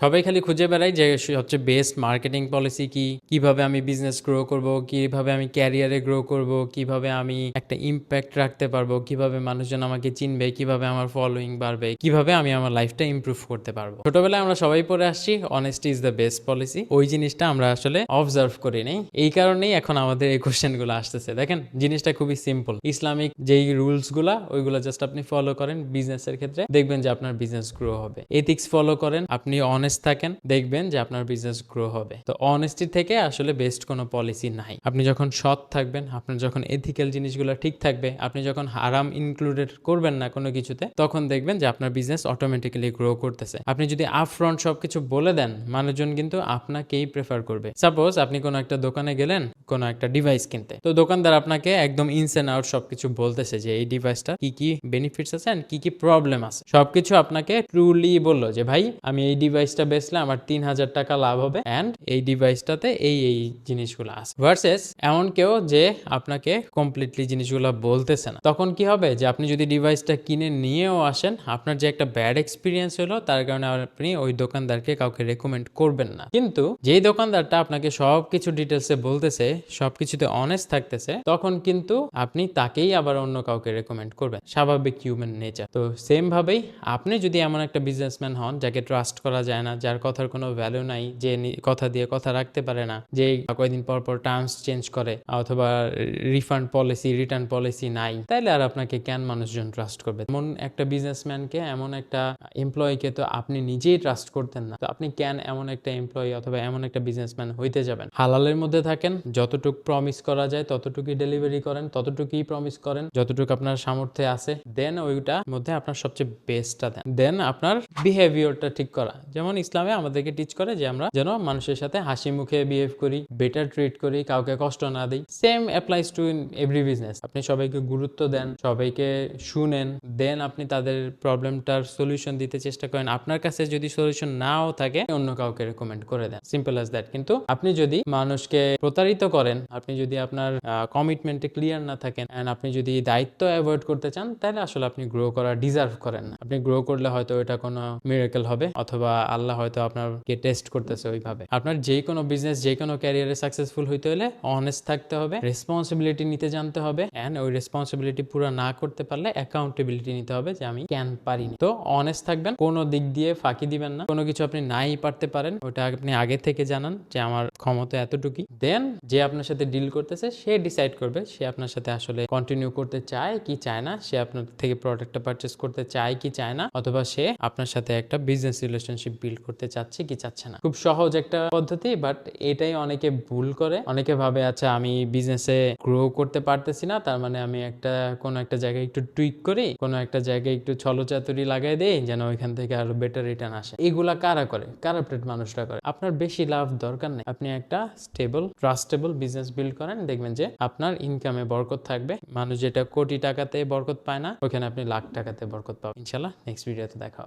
সবাই খালি খুঁজে বেড়াই যে সবচেয়ে বেস্ট মার্কেটিং পলিসি কি, কীভাবে আমি বিজনেস গ্রো করব, কীভাবে আমি ক্যারিয়ারে গ্রো করব, কীভাবে আমি একটা ইম্প্যাক্ট রাখতে পারব, কীভাবে মানুষজন আমাকে চিনবে, কীভাবে আমার ফলোয়িং বাড়বে, কীভাবে আমি আমার লাইফটা ইমপ্রুভ করতে পারব। ছোটবেলায় আমরা সবাই পড়ে আসছি honesty is the best policy ওই জিনিসটা আমরা আসলে অবজার্ভ করি নাই। এই কারণেই এখন আমাদের এই কোশ্চেনগুলো আসতেছে। দেখেন, জিনিসটা খুবই সিম্পল ইসলামিক যেই রুলসগুলা, ওইগুলো জাস্ট আপনি ফলো করেন বিজনেসের ক্ষেত্রে, দেখবেন যে আপনার বিজনেস গ্রো হবে। এথিক্স ফলো করেন, আপনি অনেস্ট থাকেন, দেখবেন যে আপনার বিজনেস গ্রো হবে। তো অনেস্টি থেকে আসলে বেস্ট কোনো পলিসি নাই। আপনি যখন সৎ থাকবেন, আপনার যখন এথিক্যাল জিনিসগুলো ঠিক থাকবে, আপনি যখন আরাম ইনক্লুডেড করবেন না কোনো কিছুতে, তখন দেখবেন যে আপনার বিজনেস অটোমেটিক্যালি গ্রো করতেছে। আপনি যদি আপ ফ্রন্ট সবকিছু বলে দেন, মানুষজন কিন্তু আপনাকেই প্রেফার করবে। সাপোজ আপনি কোনো একটা দোকানে গেলেন কোনো একটা ডিভাইস কিনতে। তো দোকানদার আপনাকে একদম ইনস এন্ড আউট সবকিছু বলতেছে যে, এই ডিভাইসটা কি কি বেনিফিটস আছে and কি কি প্রবলেম আছে? সবকিছু আপনাকে ট্রুলি বলল যে, ভাই, আমি এই ডিভাইসটা বেচলে আমার তিন হাজার টাকা লাভ হবে অ্যান্ড এই ডিভাইসটাতে এই এই জিনিসগুলো আছে। ভার্সেস এমন কেউ যে আপনাকে কমপ্লিটলি জিনিসগুলো বলতেছে না। তখন কি হবে যে, আপনি যদি ডিভাইসটা কিনে নিয়েও আসেন, আপনার যে একটা ব্যাড এক্সপিরিয়েন্স হলো, তার কারণে আপনি ওই দোকানদারকে কাউকে রেকমেন্ড করবেন না। কিন্তু যেই দোকানদারটা আপনাকে সবকিছু ডিটেলসে বলতেছে সবকিছুতে অনেস্ট থাকতেছে, তখন কিন্তু আপনি তাকেই আবার অন্য কাউকে রেকমেন্ড করবেন। স্বাভাবিক হিউম্যান নেচার তো সেম ভাবেই আপনি যদি এমন একটা বিজনেসম্যান হন, যাকে ট্রাস্ট করা যায় না, যার কথার কোনো ভ্যালু নাই, যে কথা দিয়ে কথা রাখতে পারে না, যে কয়েকদিন পর পর টার্মস চেঞ্জ করে, অথবা রিফান্ড পলিসি রিটার্ন পলিসি নাই, তাইলে আর আপনাকে কেন মানুষজন ট্রাস্ট করবে? এমন একটা বিজনেসম্যানকে এমন একটা এমপ্লয়িকে তো আপনি নিজেই ট্রাস্ট করতেন না। তো আপনি কেন এমন একটা এমপ্লয়ি অথবা এমন একটা বিজনেসম্যান হইতে যাবেন? হালালের মধ্যে থাকেন যতটুকু প্রমিস করা যায়, ততটুকুই ডেলিভারি করেন, ততটুকুই প্রমিস করেন, যতটুকু আপনার সামর্থ্যে আছে দেন ওইটা মধ্যে আপনার সবচেয়ে বেস্টটা দেন। দেন আপনার বিহেভিয়ারটা ঠিক করা। যেমন ইসলামে আমাদেরকে টিচ করে যে আমরা যেন মানুষের সাথে হাসি মুখে বিহেভ করি বেটার ট্রিট করি, কাউকে কষ্ট না দিই। Same applies to in every business আপনি সবাইকে গুরুত্ব দেন, সবাইকে শুনেন দেন আপনি তাদের প্রবলেমটার সলিউশন দিতে চেষ্টা করেন। আপনার কাছে যদি সলিউশন নাও থাকে, অন্য কাউকে রেকমেন্ড করে দেন। সিম্পল অ্যাজ দ্যাট কিন্তু আপনি যদি মানুষকে প্রতারিত করেন, আপনি যদি আপনার কমিটমেন্টে ক্লিয়ার না থাকেন অ্যান্ড আপনি যদি দায়িত্ব অ্যাভয়েড করতে চান, তাহলে আসলে আপনি গ্রো করা ডিজার্ভ করেন না। আপনি গ্রো করলে হয়তো এটা কোনো মিরাকেল হবে, অথবা আল্লাহ হয়তো আপনাকে টেস্ট করতেছে ওইভাবে। আপনার যে কোনো বিজনেস যে কোনো ক্যারিয়ারে সাকসেসফুল হইতে হলে অনেস্ট থাকতে হবে রেসপন্সিবিলিটি নিতে জানতে হবে অ্যান্ড ওই রেসপন্সিবিলিটি পুরো না করতে পারলে অ্যাকাউন্টেবিলিটি নিতে হবে যে আমি কেন পারিনি। তো অনেস্ট থাকবেন, কোনো দিক দিয়ে ফাঁকি দিবেন না, কোনো কিছু আপনি নাই পারতে পারেন, ওটা আপনি আগে থেকে জানান যে আমার ক্ষমতা এতটুকুই। দেন যে আপনার সাথে ডিল করতেছে, সে ডিসাইড করবে সে আপনার সাথে আসলে কন্টিনিউ করতে চায় কি চায় না, সে আপনার থেকে প্রোডাক্টটা পারচেস করতে চায় কি চায় না, অথবা সে আপনার সাথে একটা বিজনেস রিলেশনশিপ বিল্ড করতে চাচ্ছে কি চাচ্ছে না। খুব সহজ একটা পদ্ধতি বাট এটাই অনেকে ভুল করে। অনেকে ভাবে আচ্ছা আমি বিজনেসে গ্রো করতে পারতেছি না, তার মানে আমি একটা, কোনো একটা জায়গায় একটু টুইক করি, কোনো একটা জায়গায় একটু ছলচাতুরি লাগাই দেই, যেন ওইখান থেকে আরও বেটার রিটার্ন আসে। এগুলা কারা করে? কারাপ্টেড মানুষরা করে? আপনার বেশি লাভ দরকার নেই। আপনি একটা স্টেবল ট্রাস্টেবল বিজনেস বিল্ড করেন, দেখবেন যে আপনার ইনকামে বরকত থাকবে। মানুষ যেটা কোটি টাকাতে বরকত পায় না, ওখানে আপনি লাখ টাকাতে বরকত পাবেন। ইনশাল্লাহ নেক্সট ভিডিওতে দেখা হবে।